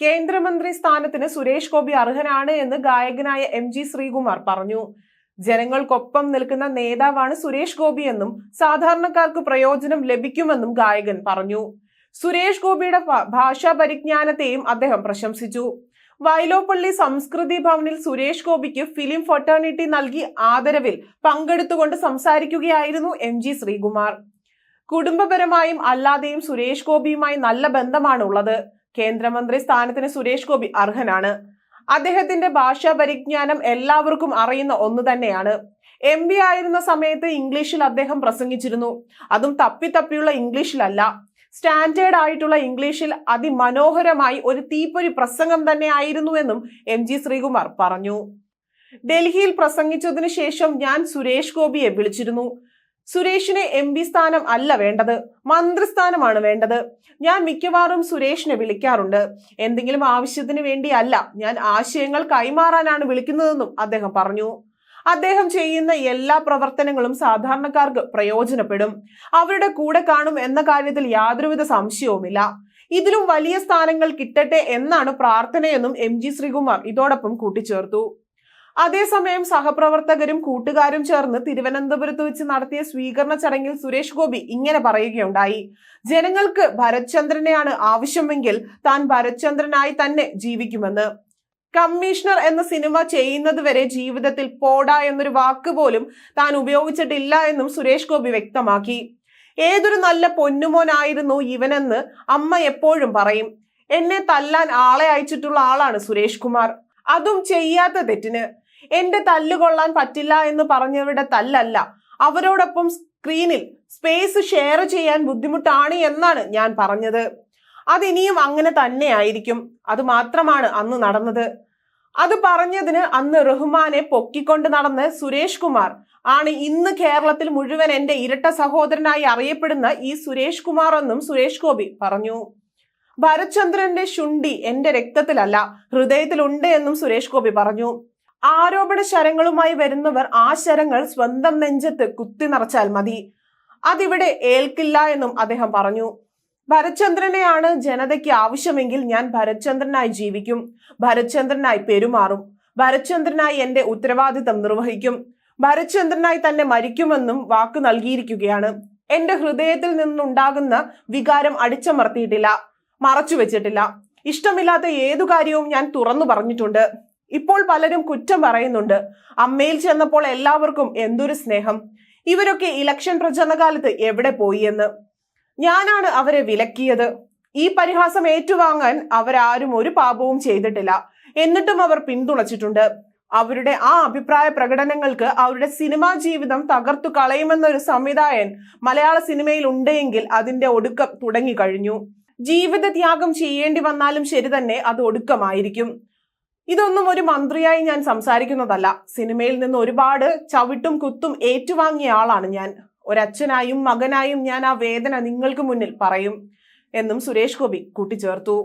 കേന്ദ്രമന്ത്രി സ്ഥാനത്തിന് സുരേഷ് ഗോപി അർഹനാണ് എന്ന് ഗായകനായ എം ജി ശ്രീകുമാർ പറഞ്ഞു. ജനങ്ങൾക്കൊപ്പം നിൽക്കുന്ന നേതാവാണ് സുരേഷ് ഗോപി എന്നും സാധാരണക്കാർക്ക് പ്രയോജനം ലഭിക്കുമെന്നും ഗായകൻ പറഞ്ഞു. സുരേഷ് ഗോപിയുടെ ഭാഷാ പരിജ്ഞാനത്തെയും അദ്ദേഹം പ്രശംസിച്ചു. വൈലോപ്പള്ളി സംസ്കൃതി ഭവനിൽ സുരേഷ് ഗോപിക്ക് ഫിലിം ഫൊട്ടേണിറ്റി നൽകി ആദരവിൽ പങ്കെടുത്തുകൊണ്ട് സംസാരിക്കുകയായിരുന്നു എം ജി ശ്രീകുമാർ. കുടുംബപരമായും അല്ലാതെയും സുരേഷ് ഗോപിയുമായി നല്ല ബന്ധമാണ് ഉള്ളത് കേന്ദ്രമന്ത്രി സ്ഥാനത്തിന് സുരേഷ് ഗോപി അർഹനാണ്. അദ്ദേഹത്തിന്റെ ഭാഷാ പരിജ്ഞാനം എല്ലാവർക്കും അറിയുന്ന ഒന്ന് തന്നെയാണ്. എം പി ആയിരുന്ന സമയത്ത് ഇംഗ്ലീഷിൽ അദ്ദേഹം പ്രസംഗിച്ചിരുന്നു. അതും തപ്പി തപ്പിയുള്ള ഇംഗ്ലീഷിലല്ല. സ്റ്റാൻഡേർഡ് ആയിട്ടുള്ള ഇംഗ്ലീഷിൽ അതിമനോഹരമായി ഒരു തീപ്പൊരി പ്രസംഗം തന്നെ ആയിരുന്നുവെന്നും എം ജി ശ്രീകുമാർ പറഞ്ഞു. ഡൽഹിയിൽ പ്രസംഗിച്ചതിനു ശേഷം ഞാൻ സുരേഷ് ഗോപിയെ വിളിച്ചിരുന്നു. സുരേഷിനെ എം പി സ്ഥാനം അല്ല വേണ്ടത് മന്ത്രിസ്ഥാനമാണ് വേണ്ടത്. ഞാൻ മിക്കവാറും സുരേഷിനെ വിളിക്കാറുണ്ട്. എന്തെങ്കിലും ആവശ്യത്തിന് വേണ്ടിയല്ല ഞാൻ ആശയങ്ങൾ കൈമാറാനാണ് വിളിക്കുന്നതെന്നും അദ്ദേഹം പറഞ്ഞു. അദ്ദേഹം ചെയ്യുന്ന എല്ലാ പ്രവർത്തനങ്ങളും സാധാരണക്കാർക്ക് പ്രയോജനപ്പെടും. അവരുടെ കൂടെ കാണും എന്ന കാര്യത്തിൽ യാതൊരുവിധ സംശയവുമില്ല. ഇതിലും വലിയ സ്ഥാനങ്ങൾ കിട്ടട്ടെ എന്നാണ് പ്രാർത്ഥനയെന്നും എം ജി ശ്രീകുമാർ ഇതോടൊപ്പം കൂട്ടിച്ചേർത്തു. അതേസമയം സഹപ്രവർത്തകരും കൂട്ടുകാരും ചേർന്ന് തിരുവനന്തപുരത്ത് വെച്ച് നടത്തിയ സ്വീകരണ ചടങ്ങിൽ സുരേഷ് ഗോപി ഇങ്ങനെ പറയുകയുണ്ടായി. ജനങ്ങൾക്ക് ഭരത്ചന്ദ്രനെയാണ് ആവശ്യമെങ്കിൽ താൻ ഭരത്ചന്ദ്രനായി തന്നെ ജീവിക്കുമെന്ന്. കമ്മീഷണർ എന്ന സിനിമ ചെയ്യുന്നത് വരെ ജീവിതത്തിൽ പോടാ എന്നൊരു വാക്ക് പോലും താൻ ഉപയോഗിച്ചിട്ടില്ല എന്നും സുരേഷ് ഗോപി വ്യക്തമാക്കി. ഏതൊരു നല്ല പൊന്നുമോനായിരുന്നു ഇവനെന്ന് അമ്മ എപ്പോഴും പറയും. എന്നെ തല്ലാൻ ആളെ അയച്ചിട്ടുള്ള ആളാണ് സുരേഷ് കുമാർ. അതും ചെയ്യാത്ത തെറ്റിന്. എന്റെ തല്ലുകൊള്ളാൻ പറ്റില്ല എന്ന് പറഞ്ഞവരുടെ തല്ലല്ല. അവരോടൊപ്പം സ്ക്രീനിൽ സ്പേസ് ഷെയർ ചെയ്യാൻ ബുദ്ധിമുട്ടാണ് എന്നാണ് ഞാൻ പറഞ്ഞത്. അതിനിയും അങ്ങനെ തന്നെ ആയിരിക്കും. അത് മാത്രമാണ് അന്ന് നടന്നത്. അത് പറഞ്ഞതിന് അന്ന് റഹ്മാനെ പൊക്കിക്കൊണ്ട് നടന്ന് സുരേഷ് കുമാർ ആണ് ഇന്ന് കേരളത്തിൽ മുഴുവൻ എന്റെ ഇരട്ട സഹോദരനായി അറിയപ്പെടുന്ന ഈ സുരേഷ് കുമാർ എന്നും സുരേഷ് ഗോപി പറഞ്ഞു. ഭരത്ചന്ദ്രന്റെ ശുണ്ടി എന്റെ രക്തത്തിലല്ല ഹൃദയത്തിലുണ്ട് എന്നും സുരേഷ് ഗോപി പറഞ്ഞു. ആരോപണ ശരങ്ങളുമായി വരുന്നവർ ആ ശരങ്ങൾ സ്വന്തം നെഞ്ചത്ത് കുത്തി നിറച്ചാൽ മതി. അതിവിടെ ഏൽക്കില്ല എന്നും അദ്ദേഹം പറഞ്ഞു. ഭരചന്ദ്രനെയാണ് ജനതയ്ക്ക് ആവശ്യമെങ്കിൽ ഞാൻ ഭരചന്ദ്രനായി ജീവിക്കും. ഭരചന്ദ്രനായി പെരുമാറും. ഭരചന്ദ്രനായി എന്റെ ഉത്തരവാദിത്തം നിർവഹിക്കും. ഭരചന്ദ്രനായി തന്നെ മരിക്കുമെന്നും വാക്ക് നൽകിയിരിക്കുകയാണ്. എന്റെ ഹൃദയത്തിൽ നിന്നുണ്ടാകുന്ന വികാരം അടിച്ചമർത്തിയിട്ടില്ല. മറച്ചു വെച്ചിട്ടില്ല. ഇഷ്ടമില്ലാത്ത ഏതു കാര്യവും ഞാൻ തുറന്നു പറഞ്ഞിട്ടുണ്ട്. ഇപ്പോൾ പലരും കുറ്റം പറയുന്നുണ്ട്. അമ്മയിൽ ചെന്നപ്പോൾ എല്ലാവർക്കും എന്തൊരു സ്നേഹം. ഇവരൊക്കെ ഇലക്ഷൻ പ്രചരണ കാലത്ത് എവിടെ പോയി എന്ന്. ഞാനാണ് അവരെ വിലക്കിയത്. ഈ പരിഹാസം ഏറ്റുവാങ്ങാൻ അവരാരും ഒരു പാപവും ചെയ്തിട്ടില്ല. എന്നിട്ടും അവർ പിന്തുണച്ചിട്ടുണ്ട്. അവരുടെ ആ അഭിപ്രായ പ്രകടനങ്ങൾക്ക് അവരുടെ സിനിമാ ജീവിതം തകർത്തു കളയുമെന്നൊരു സംവിധായകൻ മലയാള സിനിമയിൽ ഉണ്ടെങ്കിൽ അതിന്റെ ഒടുക്കം തുടങ്ങിക്കഴിഞ്ഞു ജീവിത ത്യാഗം ചെയ്യേണ്ടി വന്നാലും ശരി തന്നെ അത് ഒടുക്കമായിരിക്കും. ഇതൊന്നും ഒരു മന്ത്രിയായി ഞാൻ സംസാരിക്കുന്നതല്ല. സിനിമയിൽ നിന്ന് ഒരുപാട് ചവിട്ടും കുത്തും ഏറ്റുവാങ്ങിയ ആളാണ് ഞാൻ. ഒരച്ഛനായും മകനായും ഞാൻ ആ വേദന നിങ്ങൾക്ക് മുന്നിൽ പറയും എന്നും സുരേഷ് ഗോപി കൂട്ടിച്ചേർത്തു.